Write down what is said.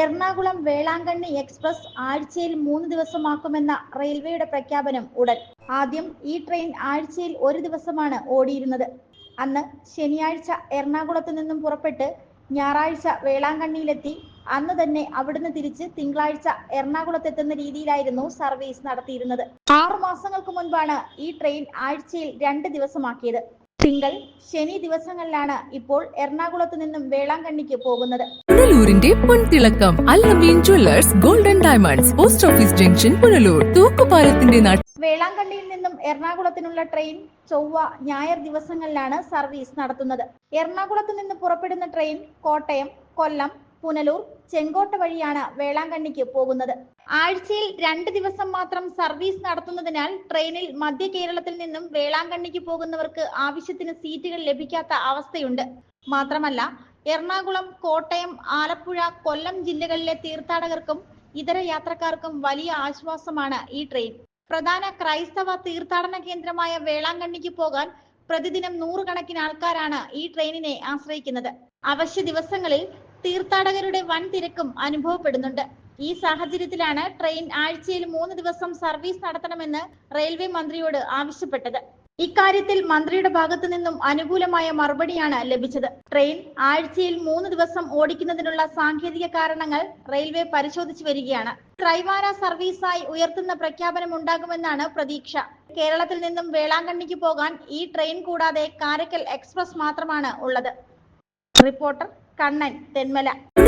Ernakulam Velankanni express ആഴ്ചയിൽ മൂന്ന് ദിവസമാക്കുമെന്ന റെയിൽവേയുടെ പ്രഖ്യാപനം ഉടൻ. ആദ്യം ഈ ട്രെയിൻ ആഴ്ചയിൽ ഒരു ദിവസമാണ് ഓടിയിരുന്നത്. അന്ന് ശനിയാഴ്ച എറണാകുളത്ത് നിന്നും പുറപ്പെട്ട് ഞായറാഴ്ച വേളാങ്കണ്ണിയിലെത്തി. അന്ന് തന്നെ അവിടുന്ന് തിരിച്ച് തിങ്കളാഴ്ച എറണാകുളത്തെത്തുന്ന രീതിയിലായിരുന്നു സർവീസ് നടത്തിയിരുന്നത്. ആറു മാസങ്ങൾക്ക് മുൻപാണ് ഈ ട്രെയിൻ ആഴ്ചയിൽ രണ്ട് ദിവസമാക്കിയത്. തിങ്കൾ ശനി ദിവസങ്ങളിലാണ് ഇപ്പോൾ എറണാകുളത്ത് നിന്നും വേളാങ്കണ്ണിക്ക് പോകുന്നത്. പുനലൂരിന്റെ പൊൻതിളക്കം Allameen jewellers golden diamonds post office junction Punalur തൂക്കുപാലത്തിന്റെ വേളാങ്കണ്ണിയിൽ നിന്നും എറണാകുളത്തിനുള്ള ട്രെയിൻ ചൊവ്വ ഞായർ ദിവസങ്ങളിലാണ് സർവീസ് നടത്തുന്നത്. എറണാകുളത്ത് നിന്ന് പുറപ്പെടുന്ന ട്രെയിൻ കോട്ടയം കൊല്ലം പുനലൂർ ചെങ്കോട്ട വഴിയാണ് വേളാങ്കണ്ണിക്ക് പോകുന്നത്. ആഴ്ചയിൽ രണ്ട് ദിവസം മാത്രം സർവീസ് നടത്തുന്നതിനാൽ ട്രെയിനിൽ മധ്യ കേരളത്തിൽ നിന്നും വേളാങ്കണ്ണിക്ക് പോകുന്നവർക്ക് ആവശ്യത്തിന് സീറ്റുകൾ ലഭിക്കാത്ത അവസ്ഥയുണ്ട്. മാത്രമല്ല എറണാകുളം കോട്ടയം ആലപ്പുഴ കൊല്ലം ജില്ലകളിലെ തീർത്ഥാടകർക്കും ഇതര യാത്രക്കാർക്കും വലിയ ആശ്വാസമാണ് ഈ ട്രെയിൻ. പ്രധാന ക്രൈസ്തവ തീർത്ഥാടന കേന്ദ്രമായ വേളാങ്കണ്ണിക്ക് പോകാൻ പ്രതിദിനം നൂറുകണക്കിന് ആൾക്കാരാണ് ഈ ട്രെയിനിനെ ആശ്രയിക്കുന്നത്. അവശ്യ ദിവസങ്ങളിൽ തീർത്ഥാടകരുടെ വൻ തിരക്കും അനുഭവപ്പെടുന്നുണ്ട്. ഈ സാഹചര്യത്തിലാണ് ട്രെയിൻ ആഴ്ചയിൽ മൂന്ന് ദിവസം സർവീസ് നടത്തണമെന്ന് റെയിൽവേ മന്ത്രിയോട് ആവശ്യപ്പെട്ടത്. ഇക്കാര്യത്തിൽ മന്ത്രിയുടെ ഭാഗത്തു നിന്നും അനുകൂലമായ മറുപടിയാണ് ലഭിച്ചത്. ട്രെയിൻ ആഴ്ചയിൽ മൂന്ന് ദിവസം ഓടിക്കുന്നതിനുള്ള സാങ്കേതിക കാരണങ്ങൾ റെയിൽവേ പരിശോധിച്ചു വരികയാണ്. ത്രൈവാര സർവീസായി ഉയർത്തുന്ന പ്രഖ്യാപനം ഉണ്ടാകുമെന്നാണ് പ്രതീക്ഷ. കേരളത്തിൽ നിന്നും വേളാങ്കണ്ണിക്ക് പോകാൻ ഈ ട്രെയിൻ കൂടാതെ കാരക്കൽ എക്സ്പ്രസ് മാത്രമാണ് ഉള്ളത്. റിപ്പോർട്ടർ കണ്ണൻ തെന്മല.